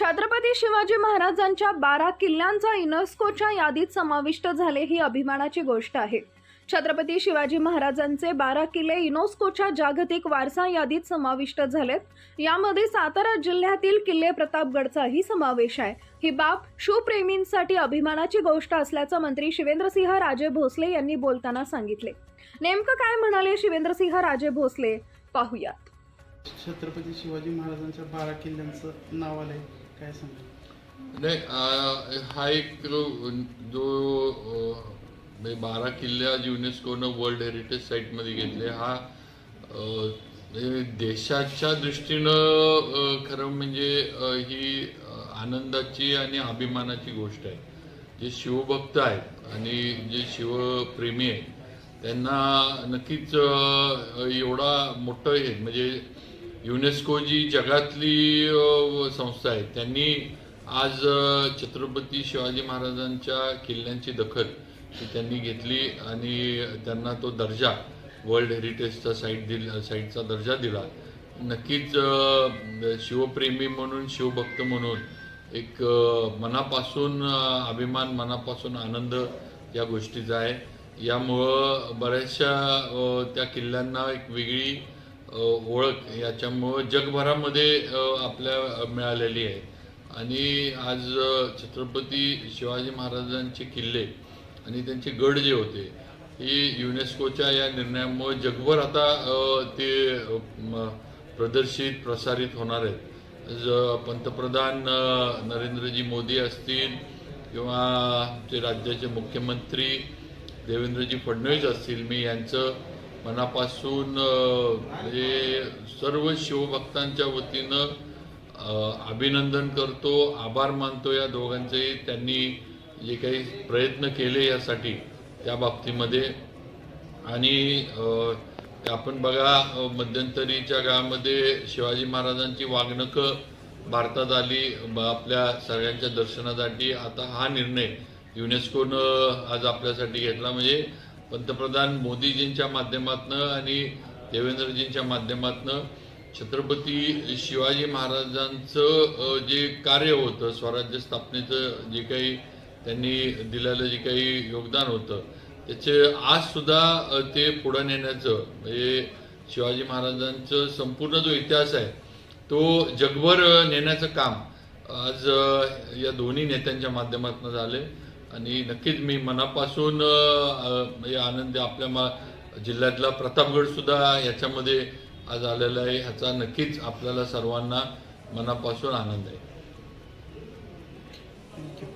छत्रपती शिवाजी महाराजांच्या बारा किल्ल्यांचा युनेस्कोच्या यादीत समाविष्ट झाले ही अभिमानाची गोष्ट आहे. छत्रपती शिवाजी महाराजांचे बारा किल्ले युनेस्कोच्या जागतिक वारसा यादीत समाविष्ट झालेत. यामध्ये सातारा जिल्ह्यातील किल्ले प्रतापगडचाही समावेश आहे. ही बाब शिवप्रेमींसाठी अभिमानाची गोष्ट असल्याचं मंत्री शिवेंद्रसिंह राजे भोसले यांनी बोलताना सांगितले. नेमकं काय म्हणाले शिवेंद्रसिंह राजे भोसले? पाहूयात. छत्रपती शिवाजी महाराजांच्या बारा किल्ल्यांचं नाव आलंय. काय सांगा? नाही आ, हा एक जो जो, अ, म्हणजे बारा किल्ल्या युनेस्कोनं वर्ल्ड हेरिटेज साईटमध्ये घेतले हा अ, म्हणजे देशाच्या दृष्टीनं अ, खरं म्हणजे अ, ही अ, आनंदाची आणि अभिमानाची गोष्ट आहे. जे शिवभक्त आहेत आणि जे शिवप्रेमी आहेत त्यांना नक्कीच अ, एवढा मोठं हे म्हणजे युनेस्को जी जगातली संस्था आहे. त्यांनी आज छत्रपती शिवाजी महाराजांच्या किल्ल्यांची दखल ती त्यांनी घेतली आणि त्यांना तो दर्जा वर्ल्ड हेरिटेजचा साईट दिल साईटचा दर्जा दिला. नक्कीच शिवप्रेमी म्हणून शिवभक्त म्हणून एक मनापासून अभिमान मनापासून आनंद या गोष्टीचा आहे. यामुळं बऱ्याचशा त्या किल्ल्यांना एक वेगळी ओळख याच्यामुळं जगभरामध्ये आपल्या मिळालेली आहे. आणि आज छत्रपती शिवाजी महाराजांचे किल्ले आणि त्यांचे गड जे होते ही युनेस्कोच्या या निर्णयामुळे जगभर आता ते प्रदर्शित प्रसारित होणार आहेत. ज पंतप्रधान नरेंद्रजी मोदी असतील किंवा आमचे राज्याचे मुख्यमंत्री देवेंद्रजी फडणवीस असतील मी यांचं मनापासून हे म्हणजे सर्व शिवभक्तांच्या वतीनं अभिनंदन करतो आभार मानतो या दोघांचेही. त्यांनी जे काही प्रयत्न केले यासाठी त्या बाबतीमध्ये. आणि आपण बघा मध्यंतरीच्या काळामध्ये शिवाजी महाराजांची वागणकं भारतात आली आपल्या सगळ्यांच्या दर्शनासाठी. आता हा निर्णय युनेस्कोनं आज आपल्यासाठी घेतला. म्हणजे पंतप्रधान मोदीजींच्या माध्यमातनं आणि देवेंद्रजींच्या माध्यमातनं छत्रपती शिवाजी महाराजांचं जे कार्य होतं स्वराज्य स्थापनेचं जे काही त्यांनी दिलेलं जे काही योगदान होतं त्याचे आज सुद्धा ते पुढं नेण्याचं म्हणजे शिवाजी महाराजांचं संपूर्ण जो इतिहास आहे तो जगभर नेण्याचं काम आज या दोन्ही नेत्यांच्या माध्यमातून झाले आणि नक्कीच मी मनापासून म्हणजे आनंद आपल्या मा जिल्ह्यातला प्रतापगड सुद्धा याच्यामध्ये आज आलेला आहे. ह्याचा नक्कीच आपल्याला सर्वांना मनापासून आनंद आहे. थँक्यू